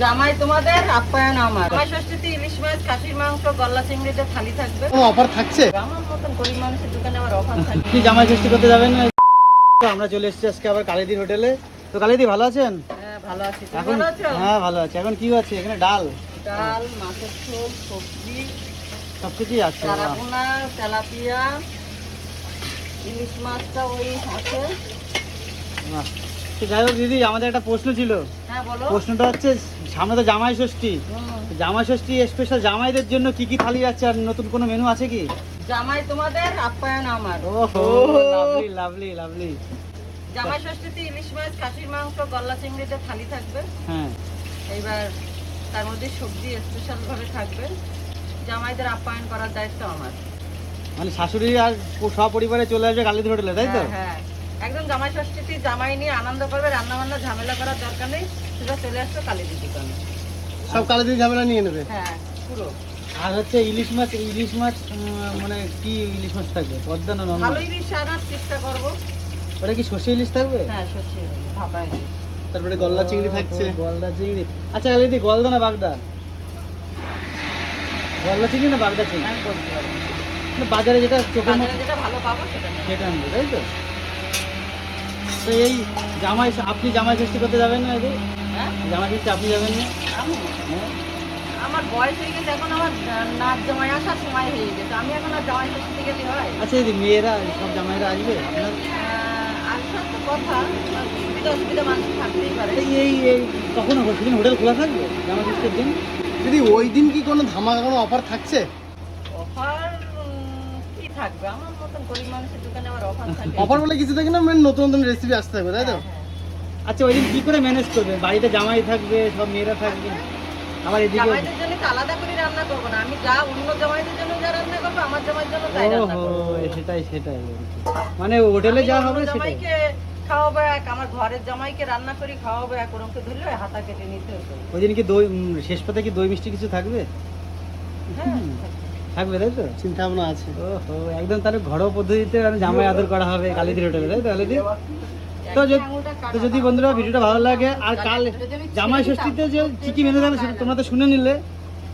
জামাই তোমাদের আপ্যায়ন আমার। জামাই ষষ্ঠীতে ইলিশ মাছ খাসির মাংস গল্লা চিংড়িতে থালি থাকবে। কোনো অফার থাকছে? আমার মতন গরিব মানুষের দোকানে আমার অফার থাকে কি জামাই ষষ্ঠী করতে যাবেন? আমরা চলে এসেছি আজকে আবার কালিদির হোটেলে। তো কালিদি ভালো আছেন? হ্যাঁ ভালো আছি। তুমি এখন ভালো আছো? হ্যাঁ ভালো আছে। এখন কি আছে? এখানে ডাল। ডাল মাছের ঝোল সবজি। সব কিছুই আছে বাহ। তেলাপিয়া ইলিশ মাছটা ওই আছে। বাহ। যাই হোক দিদি আমাদের একটা প্রশ্ন ছিল। হ্যাঁ প্রশ্নটা হচ্ছে সামনে তো জামাই ষষ্ঠী। জামাই ষষ্ঠী স্পেশাল জামাইদের জন্য কি কি থালি আছে আর নতুন কোনো মেনু আছে কি? জামাই তোমাদের আপ্যায়ন আমার। ওহো লাভলি লাভলি লাভলি জামাই ষষ্ঠীতে ইলিশ মাছ খাসির মাংস গল্লা চিংড়িতে থালি থাকবে। হ্যাঁ। এইবার তার মধ্যে সবজি স্পেশাল ভাবে থাকবে। জামাইদের আপ্যায়ন করার দায়িত্ব আমার। মানে শাশুড়ি আর সপরিবারে চলে আসবে কালিদির হোটেলে তাই তো? হ্যাঁ, হ্যাঁ। একদম জামাই ষষ্ঠীতে জামাই নিয়ে আনন্দ করবে রান্না বান্না ঝামেলা করার দরকার নেই। সেটা চলে আসতো কালীদের দোকানে। সব কালিদির ঝামেলা নিয়ে নেবে? হ্যাঁ পুরো। আর হচ্ছে ইলিশ মাছ ইলিশ মাছ মানে কি ইলিশ মাছ থাকবে? পদ্মা না নর্মাল ভালো ইলিশ আনার চেষ্টা করব। ওটা কি সর্ষে ইলিশ থাকবে? হ্যাঁ সত্যি ভাপা ইলিশ। তারপরে গলদা চিংড়ি থাকছে। গলদা চিংড়ি। আচ্ছা কালিদি গলদা না বাগদা? গলদা চিংড়ি না বাগদা চিংড়ি। না, বাজারে যেটা চোখের বাজারে মতো যেটা ভালো পাবো সেটা সেটা আনবে তাই তো? তো এই জামাই আপনি জামাই ষষ্ঠী করতে যাবেন না এদি হ্যাঁ? জামাই ষষ্ঠী আপনি যাবেন না? হ্যাঁ? আমার বয়স হয়ে গেছে এখন আমার নাচ জামাই আসার সময় হয়ে গেছে। আমি এখন আর জামাই ষষ্ঠী গেলে হয়? আচ্ছা দিদি মেয়েরা সব জামাইরা আসবে? আপনার? আসার তো কথা সুবিধা অসুবিধা মানুষ থাকতেই পারে। এই এই কখন সেদিন হোটেল খোলা থাকবে? জামাই ষষ্ঠীর দিন? দিদি ওই দিন কি কোনো ধামাকা কোনো অফার থাকছে? অফার থাকবে। আমার মতন গরিব মানুষের দোকানে আমার অফার থাকে। অফার বলে কিছু থাকে না মানে নতুন নতুন রেসিপি আসতে থাকবে তাই তো? হ্যাঁ, হ্যাঁ। আচ্ছা ওই দিন কি করে ম্যানেজ করবে? বাড়িতে জামাই থাকবে সব মেয়েরা থাকবে। আবার এদিকে জামাইদের জন্য আলাদা করে রান্না করব না। আমি যা অন্য জামাইদের জন্য যা রান্না করব আমার জামাইয়ের জন্য তাই রান্না করব। সেটাই সেটাই। মানে হোটেলে যা হবে সেটাই। জামাইকে খাওয়াবো এক আমার ঘরের জামাইকে রান্না করে খাওয়াবো এক ওরমকে ধরলে হাতা কেটে নিতে হতো ওই দিন কি দই শেষ পাতে কি দই মিষ্টি কিছু থাকবে? হ্যাঁ থাকবে তাই তো? চিন্তা ভাবনা আছে। ওহো একদম তাহলে ঘরোয়া পদ্ধতিতে মানে জামাই আদর করা হবে কালিদির হোটেলে তাই তো কালিদি তো যদি- তো যদি বন্ধুরা ভিডিওটা ভালো লাগে আর কাল জামাই ষষ্ঠীতে যে কি কি মেনে সেটা তোমরা তো শুনে নিলে।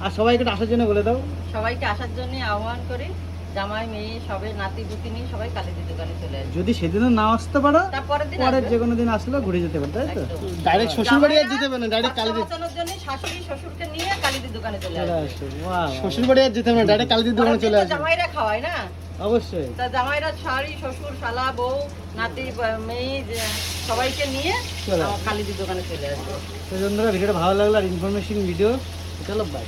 আর সবাইকে আসার জন্য বলে দাও। সবাইকে আসার জন্য আহ্বান করি। জামাই মেয়ে সবাই নাতি বুতি নিয়ে সবাই কালীদের দোকানে চলে আসবে যদি সেদিনও না আসতে পারো দিন পরের যে কোনো দিন আসলেও ঘুরে যেতে পারো তাই তো? ডাইরেক্ট শ্বশুর বাড়ি আর যেতে না ডাইরেক্ট বাঁচানোর জন্য শাশুড়ি শ্বশুরকে নিয়ে কালীদের দোকানে চলে আসো শ্বশুর বাড়ি আর যেতে হবে না ডাইরেক্ট কালীদের দোকানে চলে তো আসবে। জামাইরা খাওয়ায় না? অবশ্যই। তা জামাইরা শাড়ি শ্বশুর শালা বউ নাতি মেয়ে সবাইকে নিয়ে কালীদের দোকানে চলে তো বন্ধুরা ভিডিওটা ভালো লাগল আর ইনফরমেশন ভিডিও চলো বাই